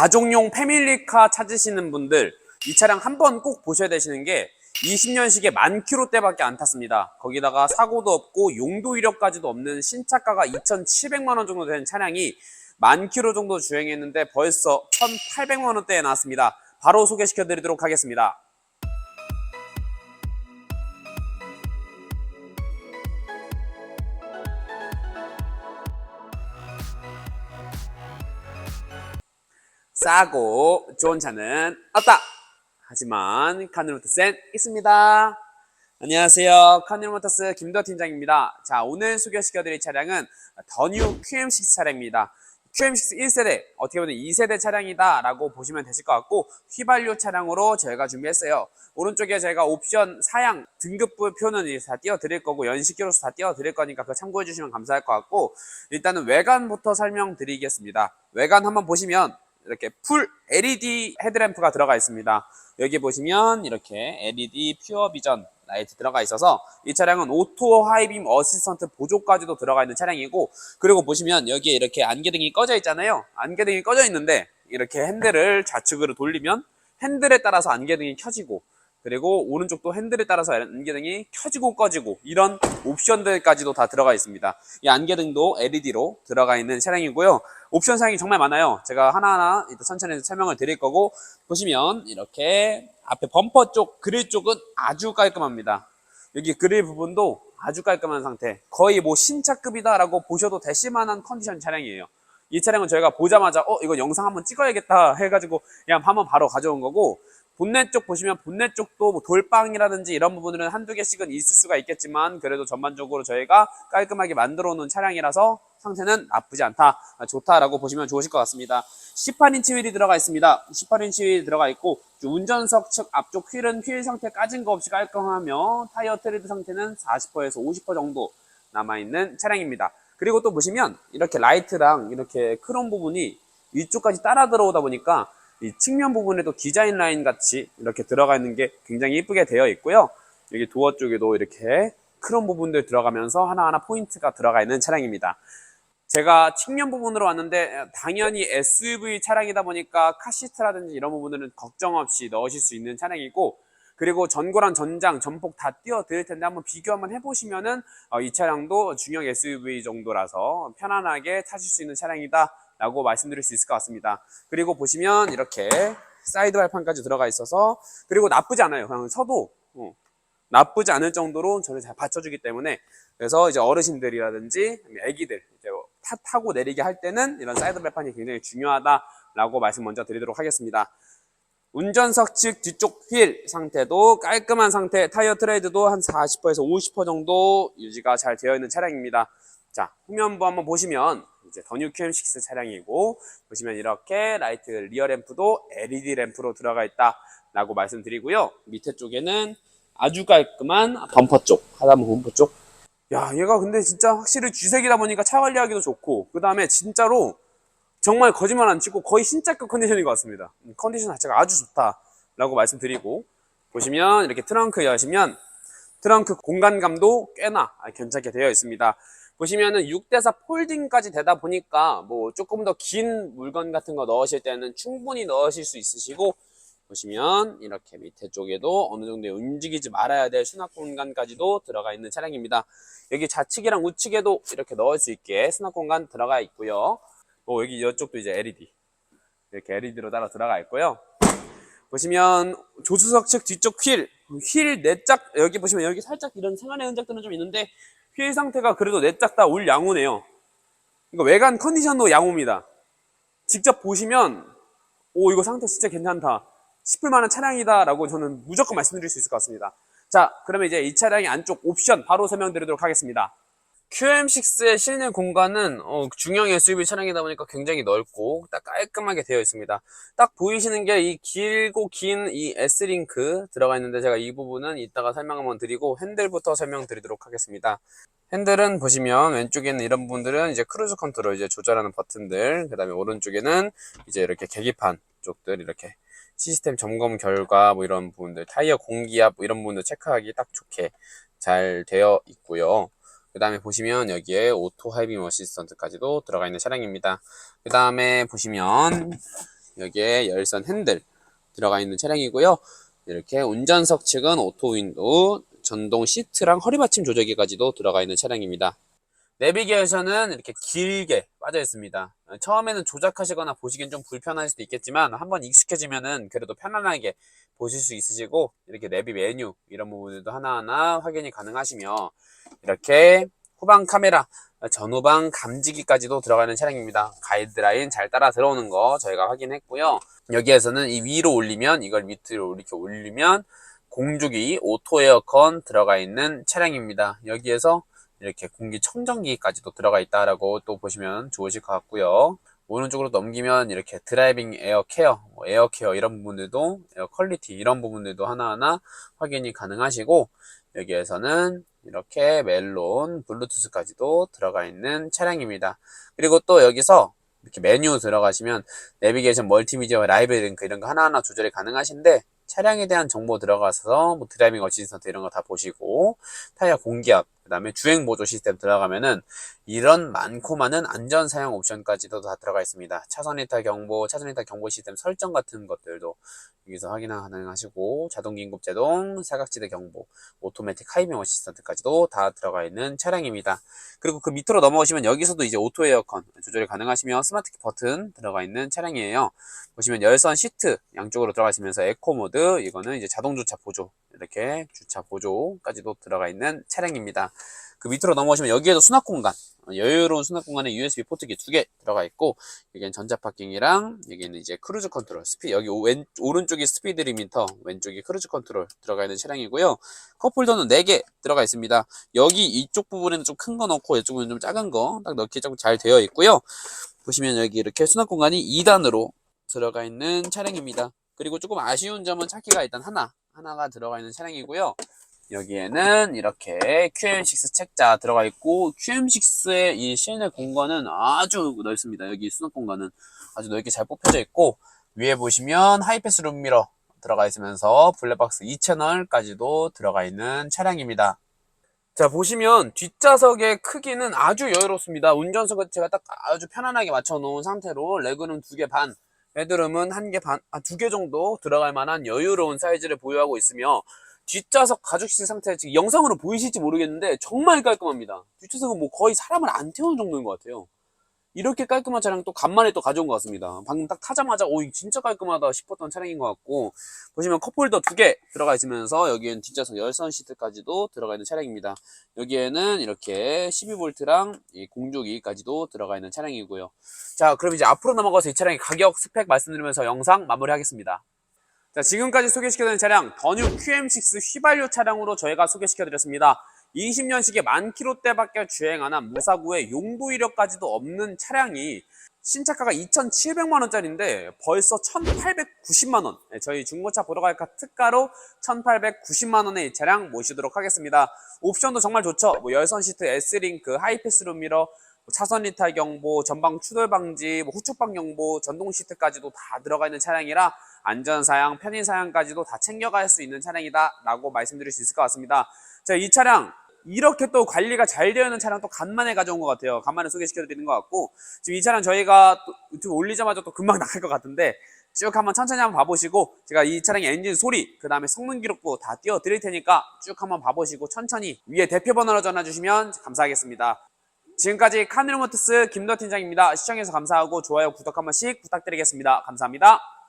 가족용 패밀리카 찾으시는 분들 이 차량 한 번 꼭 보셔야 되시는 게 20년식에 만 킬로대밖에 안 탔습니다. 거기다가 사고도 없고 용도 이력까지도 없는 신차가가 2,700만 원 정도 되는 차량이 만 킬로 정도 주행했는데 벌써 1,800만 원대에 나왔습니다. 바로 소개시켜 드리도록 하겠습니다. 싸고 좋은 차는 없다. 하지만 카닐모터스엔 있습니다. 안녕하세요. 카닐모터스 김도 팀장입니다. 자, 오늘 소개시켜드릴 차량은 더뉴 QM6 차량입니다. QM6 1세대, 어떻게 보면 2세대 차량이다 라고 보시면 되실 것 같고 휘발유 차량으로 저희가 준비했어요. 오른쪽에 제가 옵션 사양 등급부 표는 이제 다 띄워드릴 거고 연식기로서 다 띄워드릴 거니까 그거 참고해 주시면 감사할 것 같고 일단은 외관부터 설명드리겠습니다. 외관 한번 보시면 이렇게 풀 LED 헤드램프가 들어가 있습니다. 여기 보시면 이렇게 LED 퓨어 비전 라이트 들어가 있어서 이 차량은 오토 하이빔 어시스턴트 보조까지도 들어가 있는 차량이고 그리고 보시면 여기에 이렇게 안개등이 꺼져 있잖아요. 안개등이 꺼져 있는데 이렇게 핸들을 좌측으로 돌리면 핸들에 따라서 안개등이 켜지고 그리고 오른쪽도 핸들에 따라서 안개등이 켜지고 꺼지고 이런 옵션들까지도 다 들어가 있습니다. 이 안개등도 LED로 들어가 있는 차량이고요. 옵션 사양이 정말 많아요. 제가 하나하나 이따 천천히 설명을 드릴 거고 보시면 이렇게 앞에 범퍼 쪽 그릴 쪽은 아주 깔끔합니다. 여기 그릴 부분도 아주 깔끔한 상태. 거의 뭐 신차급이다라고 보셔도 되실 만한 컨디션 차량이에요. 이 차량은 저희가 보자마자 어 이거 영상 한번 찍어야겠다 해가지고 그냥 한번 바로 가져온 거고 본넷 쪽 보시면 본넷 쪽도 뭐 돌빵이라든지 이런 부분들은 한두 개씩은 있을 수가 있겠지만 그래도 전반적으로 저희가 깔끔하게 만들어 놓은 차량이라서 상태는 나쁘지 않다. 좋다라고 보시면 좋으실 것 같습니다. 18인치 휠이 들어가 있습니다. 18인치 휠이 들어가 있고 운전석 측 앞쪽 휠은 휠 상태 까진 거 없이 깔끔하며 타이어 트레드 상태는 40%에서 50% 정도 남아있는 차량입니다. 그리고 또 보시면 이렇게 라이트랑 이렇게 크롬 부분이 위쪽까지 따라 들어오다 보니까 이 측면 부분에도 디자인 라인 같이 이렇게 들어가 있는 게 굉장히 이쁘게 되어 있고요. 여기 도어 쪽에도 이렇게 크롬 부분들 들어가면서 하나하나 포인트가 들어가 있는 차량입니다. 제가 측면 부분으로 왔는데 당연히 SUV 차량이다 보니까 카시트라든지 이런 부분들은 걱정 없이 넣으실 수 있는 차량이고 그리고 전고랑 전장, 전폭 다 띄워 드릴 텐데 한번 비교 한번 해보시면은 어, 이 차량도 중형 SUV 정도라서 편안하게 타실 수 있는 차량이다 라고 말씀드릴 수 있을 것 같습니다. 그리고 보시면 이렇게 사이드 발판까지 들어가 있어서 그리고 나쁘지 않아요. 그냥 서도 어, 나쁘지 않을 정도로 저를 잘 받쳐주기 때문에 그래서 이제 어르신들이라든지 애기들 이제 타, 타고 내리게 할 때는 이런 사이드 발판이 굉장히 중요하다라고 말씀 먼저 드리도록 하겠습니다. 운전석 측 뒤쪽 휠 상태도 깔끔한 상태, 타이어 트레이드도 한 40%에서 50% 정도 유지가 잘 되어 있는 차량입니다. 자, 후면부 한번 보시면 이제 더 뉴 QM6 차량이고 보시면 이렇게 라이트 리어 램프도 LED 램프로 들어가 있다라고 말씀드리고요. 밑에 쪽에는 아주 깔끔한 범퍼 쪽, 하단부 범퍼 쪽. 야, 얘가 근데 진짜 확실히 G색이다 보니까 차 관리하기도 좋고 그 다음에 진짜로 정말 거짓말 안 치고 거의 신짜급 컨디션인 것 같습니다. 음, 컨디션 자체가 아주 좋다라고 말씀드리고 보시면 이렇게 트렁크 여시면 트렁크 공간감도 꽤나 괜찮게 되어 있습니다. 보시면은 6대4 폴딩까지 되다 보니까 뭐 조금 더 긴 물건 같은 거 넣으실 때는 충분히 넣으실 수 있으시고 보시면 이렇게 밑에 쪽에도 어느 정도 움직이지 말아야 될 수납 공간까지도 들어가 있는 차량입니다. 여기 좌측이랑 우측에도 이렇게 넣을 수 있게 수납 공간 들어가 있고요. 뭐 여기 이쪽도 이제 LED 이렇게 LED로 따라 들어가 있고요. 보시면 조수석 측 뒤쪽 휠, 휠 내짝 여기 보시면 여기 살짝 이런 생활의 흔적들은 좀 있는데 휠 상태가 그래도 내짝 다 올 양호네요. 이거 외관 컨디션도 양호입니다. 직접 보시면 오 이거 상태 진짜 괜찮다 싶을 만한 차량이다라고 저는 무조건 말씀드릴 수 있을 것 같습니다. 자 그러면 이제 이 차량의 안쪽 옵션 바로 설명드리도록 하겠습니다. QM6의 실내 공간은 어, 중형 SUV 차량이다 보니까 굉장히 넓고 딱 깔끔하게 되어 있습니다. 딱 보이시는 게 이 길고 긴 이 S링크 들어가 있는데 제가 이 부분은 이따가 설명 한번 드리고 핸들부터 설명드리도록 하겠습니다. 핸들은 보시면 왼쪽에는 이런 부분들은 이제 크루즈 컨트롤 이제 조절하는 버튼들 그 다음에 오른쪽에는 이제 이렇게 계기판 쪽들 이렇게 시스템 점검 결과 뭐 이런 부분들 타이어 공기압 뭐 이런 부분들 체크하기 딱 좋게 잘 되어 있고요. 그 다음에 보시면 여기에 오토 하이빔 어시스턴트까지도 들어가 있는 차량입니다. 그 다음에 보시면 여기에 열선 핸들 들어가 있는 차량이고요. 이렇게 운전석 측은 오토 윈도우, 전동 시트랑 허리 받침 조절기까지도 들어가 있는 차량입니다. 내비게이션은 이렇게 길게 빠져 있습니다. 처음에는 조작하시거나 보시기엔 좀 불편할 수도 있겠지만 한번 익숙해지면은 그래도 편안하게 보실 수 있으시고 이렇게 내비 메뉴 이런 부분들도 하나하나 확인이 가능하시며 이렇게 후방 카메라 전후방 감지기까지도 들어가는 차량입니다. 가이드라인 잘 따라 들어오는 거 저희가 확인했고요. 여기에서는 이 위로 올리면 이걸 밑으로 이렇게 올리면 공조기 오토 에어컨 들어가 있는 차량입니다. 여기에서 이렇게 공기청정기까지도 들어가 있다라고 또 보시면 좋으실 것 같고요. 오른쪽으로 넘기면 이렇게 드라이빙 에어 케어, 뭐 에어 케어 이런 부분들도 에어 퀄리티 이런 부분들도 하나하나 확인이 가능하시고 여기에서는 이렇게 멜론 블루투스까지도 들어가 있는 차량입니다. 그리고 또 여기서 이렇게 메뉴 들어가시면 내비게이션 멀티미디어 라이브 링크 이런 거 하나하나 조절이 가능하신데 차량에 대한 정보 들어가서 뭐 드라이빙 어시스턴트 이런 거 다 보시고 타이어 공기압 그 다음에 주행 보조 시스템 들어가면은 이런 많고 많은 안전 사용 옵션까지도 다 들어가 있습니다. 차선 이탈 경보, 차선 이탈 경보 시스템 설정 같은 것들도 여기서 확인 가능하시고 자동 긴급 제동, 사각지대 경보, 오토매틱 하이빙 어시스턴트까지도 다 들어가 있는 차량입니다. 그리고 그 밑으로 넘어오시면 여기서도 이제 오토 에어컨 조절이 가능하시며 스마트 키 버튼 들어가 있는 차량이에요. 보시면 열선 시트 양쪽으로 들어가 있으면서 에코 모드 이거는 이제 자동 주차 보조 이렇게 주차 보조까지도 들어가 있는 차량입니다. 그 밑으로 넘어오시면 여기에도 수납 공간 여유로운 수납 공간에 USB 포트기 두 개 들어가 있고 여기는 전자 파킹이랑 여기는 이제 크루즈 컨트롤 스피 여기 왼 오른쪽이 스피드 리미터 왼쪽이 크루즈 컨트롤 들어가 있는 차량이고요. 컵홀더는 4개 들어가 있습니다. 여기 이쪽 부분에는 좀 큰 거 넣고 이쪽은 좀 작은 거 딱 넣기 좀잘 되어 있고요. 보시면 여기 이렇게 수납 공간이 2단으로 들어가 있는 차량입니다. 그리고 조금 아쉬운 점은 차키가 일단 하나 하나가 들어가 있는 차량이고요 여기에는 이렇게 QM6 책자 들어가 있고 QM6의 이 실내 공간은 아주 넓습니다. 여기 수납 공간은 아주 넓게 잘 뽑혀져 있고 위에 보시면 하이패스 룸미러 들어가 있으면서 블랙박스 2채널까지도 들어가 있는 차량입니다. 자 보시면 뒷좌석의 크기는 아주 여유롭습니다. 운전석은 제가 딱 아주 편안하게 맞춰 놓은 상태로 레그룸 2개 반, 베드룸은 1개 반, 아, 2개 정도 들어갈 만한 여유로운 사이즈를 보유하고 있으며 뒷좌석 가죽식 상태 지금 영상으로 보이실지 모르겠는데 정말 깔끔합니다. 뒷좌석은 뭐 거의 사람을 안 태우는 정도인 것 같아요. 이렇게 깔끔한 차량 또 간만에 또 가져온 것 같습니다. 방금 딱 타자마자 오 진짜 깔끔하다 싶었던 차량인 것 같고 보시면 컵홀더 두 개 들어가 있으면서 여기에는 뒷좌석 열선 시트까지도 들어가 있는 차량입니다. 여기에는 이렇게 12V랑 이 공조기까지도 들어가 있는 차량이고요. 자 그럼 이제 앞으로 넘어가서 이 차량의 가격 스펙 말씀드리면서 영상 마무리하겠습니다. 자, 지금까지 소개시켜드린 차량 더뉴 QM6 휘발유 차량으로 저희가 소개시켜드렸습니다. 20년식에 만 킬로대밖에 주행하는 무사구에 용도 이력까지도 없는 차량이 신차가가 2,700만 원짜리인데 벌써 1,890만 원. 네, 저희 중고차 보러 갈까 특가로 1,890만 원의 이 차량 모시도록 하겠습니다. 옵션도 정말 좋죠. 뭐 열선 시트, S링크, 하이패스 룸미러, 뭐 차선 이탈 경보, 전방 추돌 방지, 뭐 후측방 경보, 전동 시트까지도 다 들어가 있는 차량이라 안전 사양, 편의 사양까지도 다 챙겨갈 수 있는 차량이다라고 말씀드릴 수 있을 것 같습니다. 자, 이 차량 이렇게 또 관리가 잘 되어 있는 차량 또 간만에 가져온 것 같아요. 간만에 소개시켜 드리는 것 같고 지금 이 차량 저희가 또 유튜브 올리자마자 또 금방 나갈 것 같은데 쭉 한번 천천히 한번 봐보시고 제가 이 차량의 엔진 소리 그 다음에 성능 기록부 다 띄워 드릴 테니까 쭉 한번 봐보시고 천천히 위에 대표 번호로 전화 주시면 감사하겠습니다. 지금까지 카니로모트스 김도 팀장입니다. 시청해주셔서 감사하고 좋아요, 구독 한 번씩 부탁드리겠습니다. 감사합니다.